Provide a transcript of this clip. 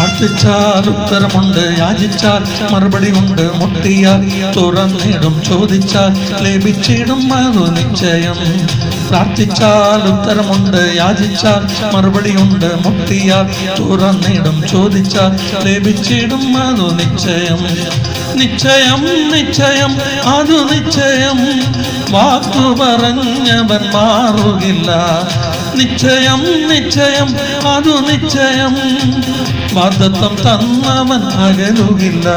പ്രാർത്ഥിച്ചാൽ ഉത്തരമുണ്ട് യാചിച്ചാൽ മറുപടി ഉണ്ട് മുട്ടിയാൽ തുറന്നിടും ചോദിച്ചാൽ ലഭിച്ചിടും അതു നിശ്ചയം. പ്രാർത്ഥിച്ചാൽ ഉത്തരമുണ്ട് യാചിച്ചാൽ മറുപടി ഉണ്ട് മുട്ടിയാൽ തുറന്നിടും ചോദിച്ചാൽ ലഭിച്ചിടും അതു നിശ്ചയം. നിശ്ചയം നിശ്ചയം അതു നിശ്ചയം. വാക്കു പറഞ്ഞവൻ മാറുകില്ല. നിശ്ചയം നിശ്ചയം അതു നിശ്ചയം. വാദത്വം തന്നവൻ അകലുകില്ല.